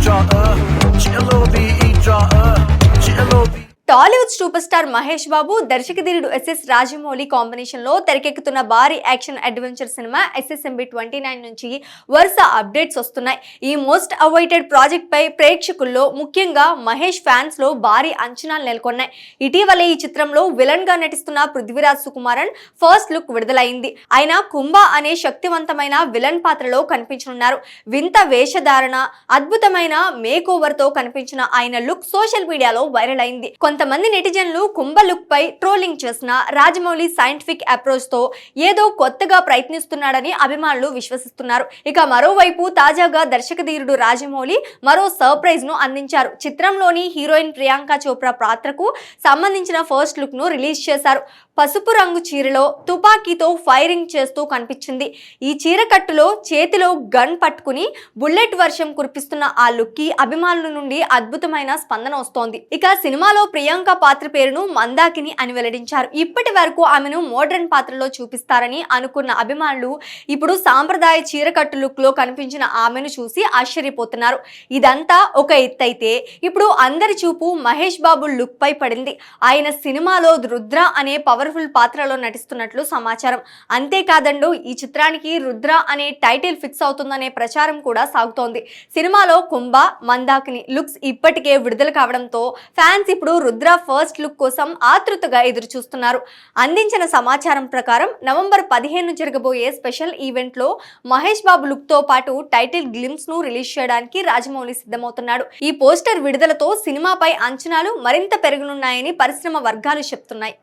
抓鹅七 a 落地一抓鹅 Tollywood super star Mahesh Babu దర్శకధీరుడు SS Rajamouli కాంబినేషన్లో తెరకెక్కుతున్న భారీ యాక్షన్ అడ్వెంచర్ సినిమా ఎస్ఎస్ఎంబి ట్వంటీ నైన్ నుంచి వరుస అప్డేట్స్ వస్తున్నాయి. ఈ మోస్ట్ అవైటెడ్ ప్రాజెక్ట్ పై ప్రేక్షకుల్లో ముఖ్యంగా మహేష్ ఫ్యాన్స్లో భారీ అంచనాలు నెలకొన్నాయి. ఇటీవలే ఈ చిత్రంలో విలన్గా నటిస్తున్న పృథ్వీరాజ్ సుకుమారన్ ఫస్ట్ లుక్ విడుదలైంది. ఆయన కుంభ అనే శక్తివంతమైన విలన్ పాత్రలో కనిపించనున్నారు. వింత వేషధారణ అద్భుతమైన మేక్ ఓవర్తో కనిపించిన ఆయన లుక్ సోషల్ మీడియాలో వైరల్ అయింది. కొంతమంది నెటిజన్లు కుంభ లుక్ పై ట్రోలింగ్ చేసిన రాజమౌళి సైంటిఫిక్ అప్రోచ్తో ఏదో కొత్తగా ప్రయత్నిస్తున్నాడని అభిమానులు విశ్వసిస్తున్నారు. ఇక మరోవైపు తాజాగా దర్శకధీరుడు రాజమౌళి మరో సర్ప్రైజ్ను అందించారు. చిత్రంలోని హీరోయిన్ ప్రియాంక చోప్రా పాత్రకు సంబంధించిన ఫస్ట్ లుక్ను రిలీజ్ చేశారు. పసుపు రంగు చీరలో తుపాకీతో ఫైరింగ్ చేస్తూ కనిపించింది. ఈ చీర కట్టులో చేతిలో గన్ పట్టుకుని బుల్లెట్ వర్షం కురిపిస్తున్న ఆ లుక్కి అభిమానుల నుండి అద్భుతమైన స్పందన వస్తోంది. ఇక సినిమాలో ప్రియాంక పాత్ర పేరును మందాకిని అని వెల్లడించారు. ఇప్పటి వరకు ఆమెను మోడర్న్ పాత్రలో చూపిస్తారని అనుకున్న అభిమానులు ఇప్పుడు సాంప్రదాయ చీరకట్టు లుక్లో కనిపించిన ఆమెను చూసి ఆశ్చర్యపోతున్నారు. ఇదంతా ఒక ఎత్తైతే ఇప్పుడు అందరి చూపు మహేష్ బాబు లుక్ పై పడింది. ఆయన సినిమాలో రుద్ర అనే పవర్ఫుల్ పాత్రలో నటిస్తున్నట్లు సమాచారం. అంతేకాదండు ఈ చిత్రానికి రుద్ర అనే టైటిల్ ఫిక్స్ అవుతుందనే ప్రచారం కూడా సాగుతోంది. సినిమాలో కుంభ మందాకిని లుక్స్ ఇప్పటికే విడుదల కావడంతో ఫ్యాన్స్ ఇప్పుడు రుద్ర ఫస్ట్ లుక్ కోసం ఆతృతగా ఎదురు చూస్తున్నారు అందించిన సమాచారం ప్రకారం నవంబర్ పదిహేను జరగబోయే స్పెషల్ ఈవెంట్లో మహేష్ బాబు లుక్తో పాటు టైటిల్ గ్లిమ్స్ను రిలీజ్ చేయడానికి రాజమౌళి సిద్ధమవుతున్నాడు. ఈ పోస్టర్ విడుదలతో సినిమాపై అంచనాలు మరింత పెరగనున్నాయని పరిశ్రమ వర్గాలు చెప్తున్నాయి.